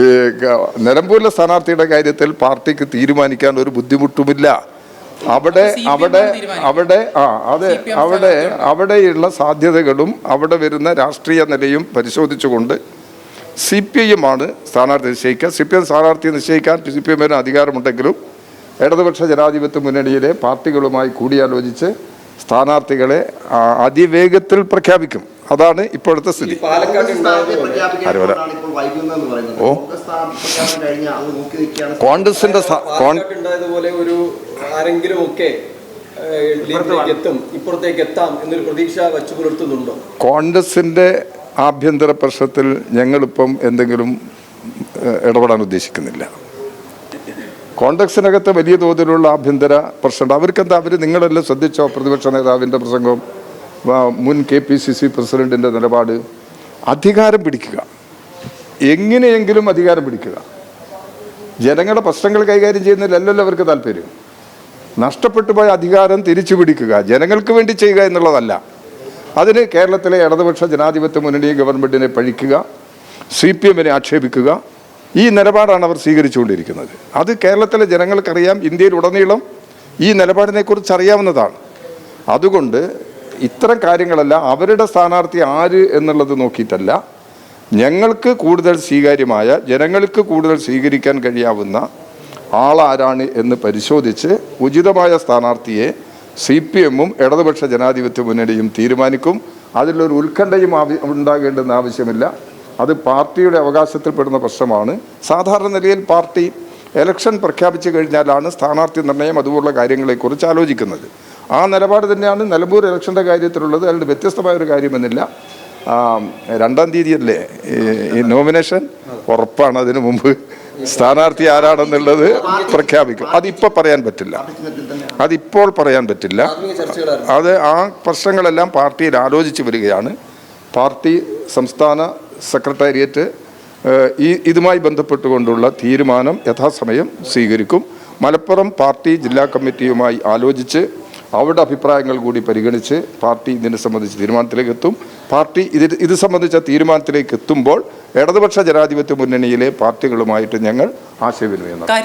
ഈ നിലമ്പൂരിലെ സ്ഥാനാർത്ഥിയുടെ കാര്യത്തിൽ പാർട്ടിക്ക് തീരുമാനിക്കാൻ ഒരു ബുദ്ധിമുട്ടുമില്ല. അവിടെ അവിടെ അവിടെ ആ അതെ അവിടെ അവിടെയുള്ള സാധ്യതകളും അവിടെ വരുന്ന രാഷ്ട്രീയ നിലയും പരിശോധിച്ചുകൊണ്ട് സി പി ഐ എം സ്ഥാനാർത്ഥി നിശ്ചയിക്കുക. സി പി എം സ്ഥാനാർത്ഥി നിശ്ചയിക്കാൻ സി പി എമ്മിന് അധികാരമുണ്ടെങ്കിലും ഇടതുപക്ഷ ജനാധിപത്യ മുന്നണിയിലെ പാർട്ടികളുമായി കൂടിയാലോചിച്ച് സ്ഥാനാർത്ഥികളെ ആ, അതിവേഗത്തിൽ പ്രഖ്യാപിക്കും. അതാണ് ഇപ്പോഴത്തെ സ്ഥിതി. ഓ. കോൺഗ്രസിന്റെ ഉണ്ടായതുപോലെ ഒരു ആരെങ്കിലും ഒക്കെ എത്തും ഇപ്പുറത്തേക്ക് എത്താം എന്നൊരു പ്രതീക്ഷ വച്ചു പുലർത്തുന്നുണ്ടോ? കോൺഗ്രസിന്റെ ആഭ്യന്തര പ്രശ്നത്തിൽ ഞങ്ങളിപ്പം എന്തെങ്കിലും ഇടപെടാൻ ഉദ്ദേശിക്കുന്നില്ല. കോൺഗ്രസിനകത്ത് വലിയ തോതിലുള്ള ആഭ്യന്തര പ്രശ്നമുണ്ട്. അവർക്കെന്താ? അവർ നിങ്ങളെല്ലാം ശ്രദ്ധിച്ചോ? പ്രതിപക്ഷ നേതാവിന്റെ പ്രസംഗം മുൻ കെ പി സി സി പ്രസിഡന്റിന്റെ നിലപാട്. അധികാരം പിടിക്കുക. എങ്ങനെയെങ്കിലും അധികാരം പിടിക്കുക. ജനങ്ങളുടെ പ്രശ്നങ്ങൾ കൈകാര്യം ചെയ്യുന്നതിലല്ലല്ലോ അവർക്ക് താല്പര്യം. നഷ്ടപ്പെട്ടു പോയ അധികാരം തിരിച്ചു പിടിക്കുക ജനങ്ങൾക്ക് വേണ്ടി ചെയ്യുക എന്നുള്ളതല്ല. അതിന് കേരളത്തിലെ ഇടതുപക്ഷ ജനാധിപത്യ മുന്നണി ഗവൺമെന്റിനെ പഴിക്കുക സി പി എമ്മിനെ ആക്ഷേപിക്കുക. ഈ നിലപാടാണ് അവർ സ്വീകരിച്ചുകൊണ്ടിരിക്കുന്നത്. അത് കേരളത്തിലെ ജനങ്ങൾക്കറിയാം ഇന്ത്യയിൽ ഉടനീളം ഈ നിലപാടിനെക്കുറിച്ച് അറിയാവുന്നതാണ്. അതുകൊണ്ട് ഇത്തരം കാര്യങ്ങളല്ല അവരുടെ സ്ഥാനാർത്ഥി ആര് എന്നുള്ളത് നോക്കിയിട്ടല്ല. ഞങ്ങൾക്ക് കൂടുതൽ സ്വീകാര്യമായ ജനങ്ങൾക്ക് കൂടുതൽ സ്വീകരിക്കാൻ കഴിയാവുന്ന ആളാരാണ് എന്ന് പരിശോധിച്ച് ഉചിതമായ സ്ഥാനാർത്ഥിയെ സി പി എമ്മും ഇടതുപക്ഷ ജനാധിപത്യ മുന്നണിയും തീരുമാനിക്കും. അതിലൊരു ഉത്കണ്ഠയും ആവ ഉണ്ടാകേണ്ടെന്ന് ആവശ്യമില്ല. അത് പാർട്ടിയുടെ അവകാശത്തിൽപ്പെടുന്ന പ്രശ്നമാണ്. സാധാരണ നിലയിൽ പാർട്ടി എലക്ഷൻ പ്രഖ്യാപിച്ചു കഴിഞ്ഞാലാണ് സ്ഥാനാർത്ഥി നിർണയം അതുപോലുള്ള കാര്യങ്ങളെക്കുറിച്ച് ആലോചിക്കുന്നത്. ആ നിലപാട് തന്നെയാണ് നിലമ്പൂർ ഇലക്ഷന്റെ കാര്യത്തിലുള്ളത്. അതിൽ വ്യത്യസ്തമായ ഒരു കാര്യമെന്നില്ല. രണ്ടാം തീയതിയല്ലേ? ഈ- നോമിനേഷൻ? ഉറപ്പാണ് അതിനു മുമ്പ്. സ്ഥാനാർത്ഥി ആരാണെന്നുള്ളത് പ്രഖ്യാപിക്കും. അതിപ്പോൾ പറയാൻ പറ്റില്ല. അതിപ്പോൾ പറയാൻ പറ്റില്ല. അത് ആ പ്രശ്നങ്ങളെല്ലാം പാർട്ടിയിൽ ആലോചിച്ച് വരികയാണ്. പാർട്ടി സംസ്ഥാന സെക്രട്ടേറിയറ്റ് ഈ ഇതുമായി ബന്ധപ്പെട്ടുകൊണ്ടുള്ള തീരുമാനം യഥാസമയം സ്വീകരിക്കും. മലപ്പുറം പാർട്ടി ജില്ലാ കമ്മിറ്റിയുമായി ആലോചിച്ച് അവരുടെ അഭിപ്രായങ്ങൾ കൂടി പരിഗണിച്ച് പാർട്ടി ഇതിനെ സംബന്ധിച്ച് തീരുമാനത്തിലേക്ക് എത്തും. പാർട്ടി ഇത് ഇത് സംബന്ധിച്ച തീരുമാനത്തിലേക്ക് എത്തുമ്പോൾ ഇടതുപക്ഷ ജനാധിപത്യ മുന്നണിയിലെ പാർട്ടികളുമായിട്ട് ഞങ്ങൾ ആശയവിനിമയം നടത്തും.